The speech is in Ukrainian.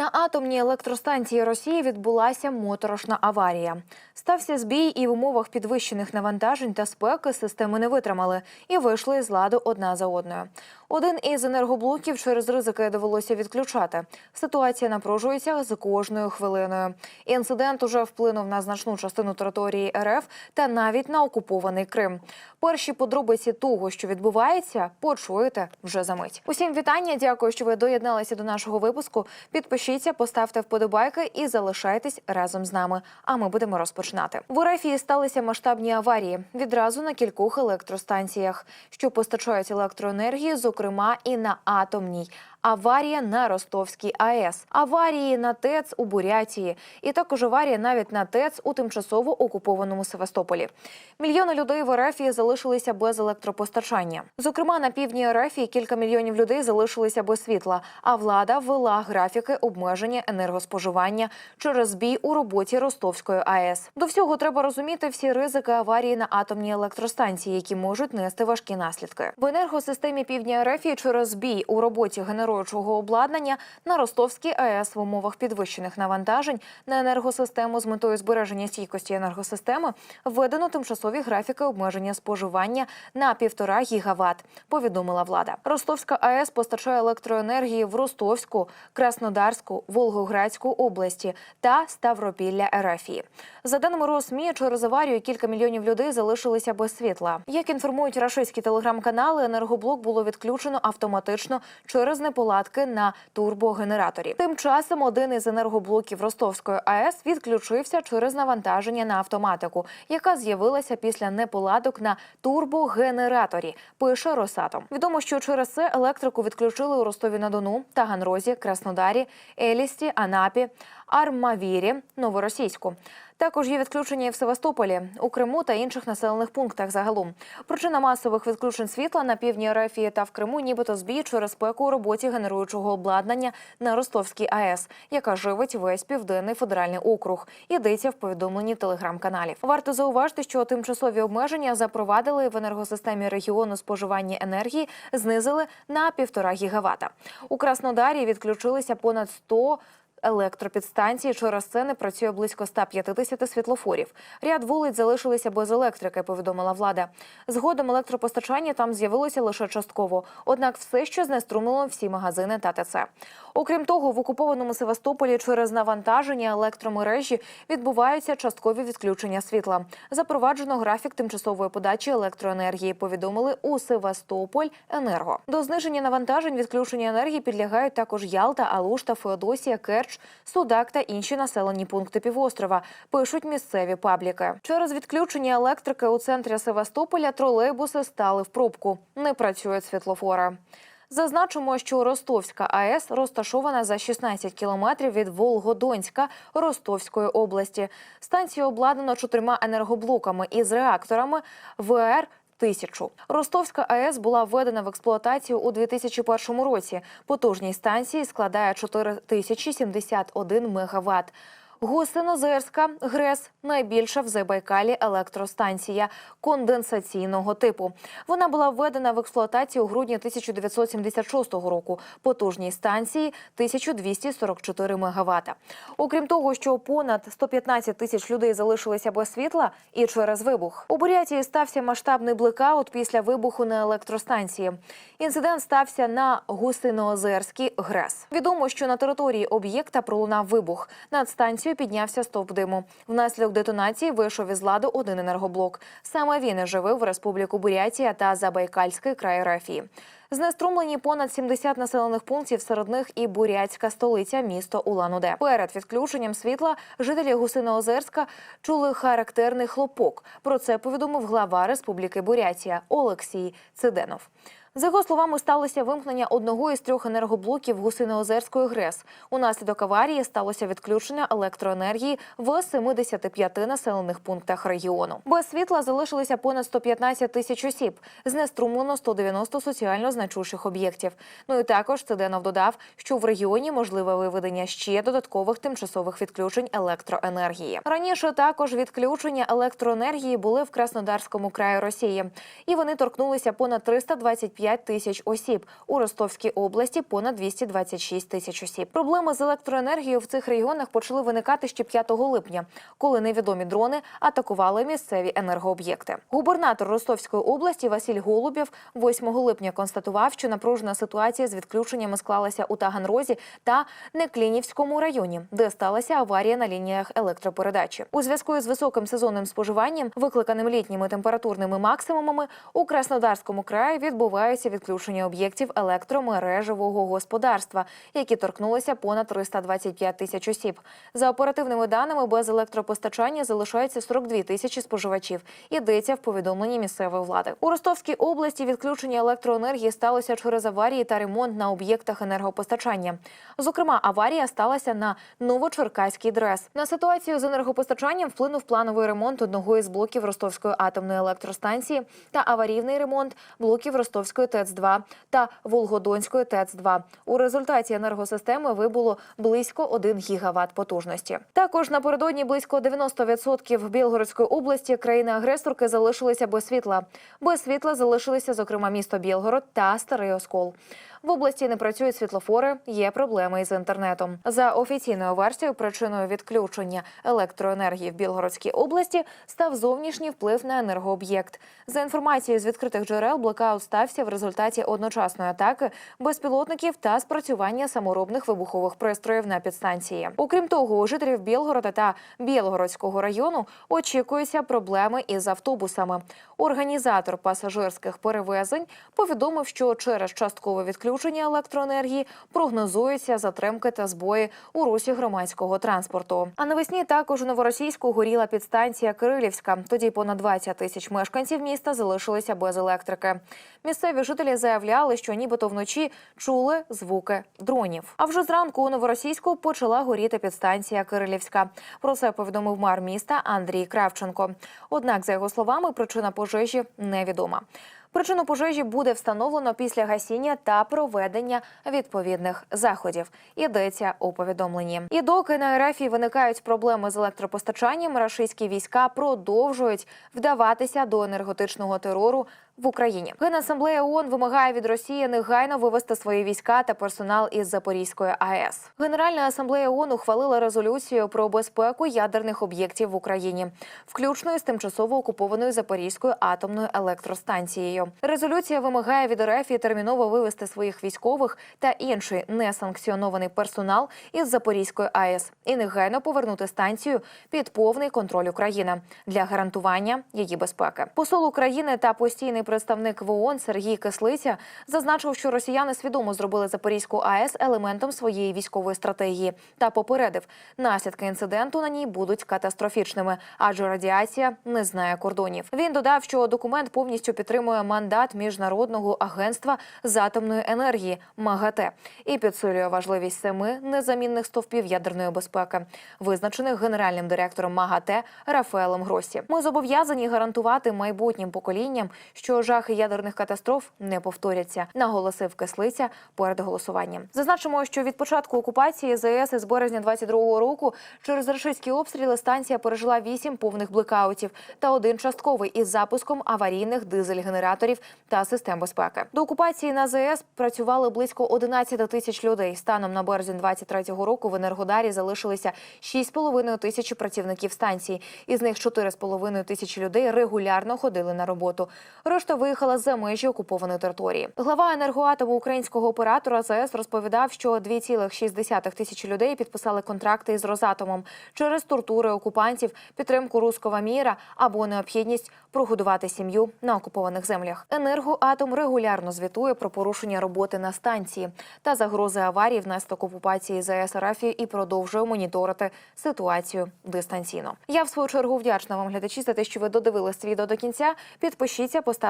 На атомній електростанції Росії відбулася моторошна аварія. Стався збій, і в умовах підвищених навантажень та спеки системи не витримали і вийшли з ладу одна за одною. Один із енергоблоків через ризики довелося відключати. Ситуація напружується з кожною хвилиною. Інцидент уже вплинув на значну частину території РФ та навіть на окупований Крим. Перші подробиці того, що відбувається, почуєте вже за мить. Усім вітання. Дякую, що ви доєдналися до нашого випуску. Підпишіться, поставте вподобайки і залишайтесь разом з нами. А ми будемо розпочинати. В Ерефії сталися масштабні аварії відразу на кількох електростанціях, що постачають електроенергію, зокрема і на атомній. Аварія на Ростовській АЕС, аварії на ТЕЦ у Бурятії, і також аварія навіть на ТЕЦ у тимчасово окупованому Севастополі. Мільйони людей в Ерефії залишилися без електропостачання. Зокрема, на півдні Ерефії кілька мільйонів людей залишилися без світла. А влада ввела графіки обмеження енергоспоживання через збій у роботі Ростовської АЕС. До всього треба розуміти всі ризики аварії на атомній електростанції, які можуть нести важкі наслідки. В енергосистемі півдня Ерефії через збій у роботі генеруючого обладнання на Ростовській АЕС в умовах підвищених навантажень на енергосистему з метою збереження стійкості енергосистеми введено тимчасові графіки обмеження споживання на півтора гігават. Повідомила влада. Ростовська АЕС постачає електроенергії в Ростовську, Краснодарську, Волгоградську області та Ставропілля Ерефії. За даними Росмі, через аварію кілька мільйонів людей залишилися без світла. Як інформують рашистські телеграм-канали, енергоблок було відключено автоматично через неполадки на турбогенераторі. Тим часом один із енергоблоків Ростовської АЕС відключився через навантаження на автоматику, яка з'явилася після неполадок на турбогенераторі. Пише Росатом. Відомо, що через це електрику відключили у Ростові на Дону, Таганрозі, Краснодарі, Елісті, Анапі, Армавірі, Новоросійську. Також є відключення і в Севастополі, у Криму та інших населених пунктах загалом. Причина масових відключень світла на півдні Рефії та в Криму, нібито збій через спеку у роботі генеруючого обладнання на Ростовській АЕС, яка живить весь південний федеральний округ. Йдеться в повідомленні телеграм-каналів. Варто зауважити, що тимчасові обмеження запровадили в енергосистемі регіону споживання енергії, знизили на півтора гігавата. У Краснодарі відключилися понад 100 електропідстанції. Через це не працює близько 150 світлофорів. Ряд вулиць залишилися без електрики, повідомила влада. Згодом електропостачання там з'явилося лише частково. Однак все ще знеструмило всі магазини та ТЦ. Окрім того, в окупованому Севастополі через навантаження електромережі відбуваються часткові відключення світла. Запроваджено графік тимчасової подачі електроенергії. Повідомили у Севастополь Енерго. До зниження навантажень відключення енергії підлягають також Ялта, Алушта, Феодосія, Керч, Судак та інші населені пункти півострова. Пишуть місцеві пабліки. Через відключення електрики у центрі Севастополя тролейбуси стали в пробку. Не працюють світлофори. Зазначимо, що Ростовська АЕС розташована за 16 кілометрів від Волгодонська Ростовської області. Станція обладнана чотирма енергоблоками із реакторами ВР. Тисячу Ростовська АЕС була введена в експлуатацію у 2001 році. Потужність станції складає 4071 мегаватт. Гусинозерська ГРЕС найбільша в Забайкалі електростанція конденсаційного типу. Вона була введена в експлуатацію у грудні 1976 року. Потужність станції 1244 МВт. Окрім того, що понад 115 тисяч людей залишилися без світла і через вибух. У Бурятії стався масштабний блекаут після вибуху на електростанції. Інцидент стався на Гусиноозерській ГРЕС. Відомо, що на території об'єкта пролунав вибух. Над станцією піднявся стовп диму. Внаслідок детонації вийшов із ладу один енергоблок. Саме він живив Республіку Бурятія та Забайкальський край Рафії. Знеструмлені понад 70 населених пунктів, серед них і бурятська столиця, місто Улан-Удэ. Перед відключенням світла жителі Гусиноозерська чули характерний хлопок. Про це повідомив глава Республіки Бурятія Олексій Циденов. За його словами, сталося вимкнення одного із трьох енергоблоків Гусиноозерської ГРЕС. Унаслідок аварії сталося відключення електроенергії в 75 населених пунктах регіону. Без світла залишилися понад 115 тисяч осіб. Знеструмлено 190 соціально значущих об'єктів. Ну і також Циденов додав, що в регіоні можливе виведення ще додаткових тимчасових відключень електроенергії. Раніше також відключення електроенергії були в Краснодарському краї Росії, і вони торкнулися понад 325 25 тисяч осіб. У Ростовській області понад 226 тисяч осіб. Проблеми з електроенергією в цих регіонах почали виникати ще 5 липня, коли невідомі дрони атакували місцеві енергооб'єкти. Губернатор Ростовської області Василь Голубєв 8 липня констатував, що напружена ситуація з відключеннями склалася у Таганрозі та Неклінівському районі, де сталася аварія на лініях електропередачі. У зв'язку з високим сезонним споживанням, викликаним літніми температурними максимумами, у Краснодарському краї відбуваються відключення об'єктів електромережевого господарства, які торкнулися понад 325 тисяч осіб. За оперативними даними, без електропостачання залишається 42 тисячі споживачів. Йдеться в повідомленні місцевої влади. У Ростовській області відключення електроенергії сталося через аварії та ремонт на об'єктах енергопостачання. Зокрема, аварія сталася на Новочеркаській ДРЕС. На ситуацію з енергопостачанням вплинув плановий ремонт одного із блоків Ростовської атомної електростанції та аварійний ремонт блоків Ростовської ТЕЦ-2 та Волгодонської ТЕЦ-2. У результаті енергосистеми вибуло близько 1 гігават потужності. Також напередодні близько 90% Білгородської області країни-агресорки залишилися без світла. Без світла залишилися, зокрема, місто Білгород та Старий Оскол. В області не працюють світлофори, є проблеми із інтернетом. За офіційною версією, причиною відключення електроенергії в Білгородській області став зовнішній вплив на енергооб'єкт. За інформацією з відкритих джерел, блокаут стався в результаті одночасної атаки безпілотників та спрацювання саморобних вибухових пристроїв на підстанції. Окрім того, у жителів Білгорода та Білгородського району очікуються проблеми із автобусами. Організатор пасажирських перевезень повідомив, що через часткове відключення електроенергії прогнозуються затримки та збої у русі громадського транспорту. А навесні також у новоросійську горіла підстанція Кирилівська. Тоді понад 20 тисяч мешканців міста залишилися без електрики. Місцеві жителі заявляли, що нібито вночі чули звуки дронів. А вже зранку у новоросійську почала горіти підстанція Кирилівська. Про це повідомив мер міста Андрій Кравченко. Однак, за його словами, причина пожежі невідома. Причину пожежі буде встановлено після гасіння та проведення відповідних заходів. Йдеться у повідомленні. І доки на РФ виникають проблеми з електропостачанням, рашистські війська продовжують вдаватися до енергетичного терору в Україні. Генасамблея ООН вимагає від Росії негайно вивести свої війська та персонал із Запорізької АЕС. Генеральна асамблея ООН ухвалила резолюцію про безпеку ядерних об'єктів в Україні, включно із тимчасово окупованою Запорізькою атомною електростанцією. Резолюція вимагає від РФ терміново вивести своїх військових та інший несанкціонований персонал із Запорізької АЕС і негайно повернути станцію під повний контроль України для гарантування її безпеки. Посол України та постійний представник в ООН Сергій Кислиця зазначив, що росіяни свідомо зробили Запорізьку АЕС елементом своєї військової стратегії та попередив, наслідки інциденту на ній будуть катастрофічними, адже радіація не знає кордонів. Він додав, що документ повністю підтримує мандат міжнародного агентства з атомної енергії МАГАТЕ і підсилює важливість семи незамінних стовпів ядерної безпеки, визначених генеральним директором МАГАТЕ Рафаелем Гросі. Ми зобов'язані гарантувати майбутнім поколінням, що жахи ядерних катастроф не повторяться, наголосив кислиця перед голосуванням. Зазначимо, що від початку окупації ЗС із березня 22-го року через рашистські обстріли станція пережила вісім повних блекаутів та один частковий із запуском аварійних дизель-генераторів та систем безпеки. До окупації на ЗС працювали близько 11 тисяч людей. Станом на березень 23-го року в Енергодарі залишилися 6,5 тисячі працівників станції. Із них 4,5 тисячі людей регулярно ходили на роботу. Решта виїхала за межі окупованої території. Глава енергоатому українського оператора ЗС розповідав, що 2,6 тисячі людей підписали контракти із Росатомом через тортури окупантів, підтримку руского міра або необхідність прогодувати сім'ю на окупованих землях. Енергоатом регулярно звітує про порушення роботи на станції та загрози аварії внаслідок окупації ЗС РФ і продовжує моніторити ситуацію дистанційно. Я в свою чергу вдячна вам глядачі за те, що ви додивились відео до кінця. Підпишіться, поставте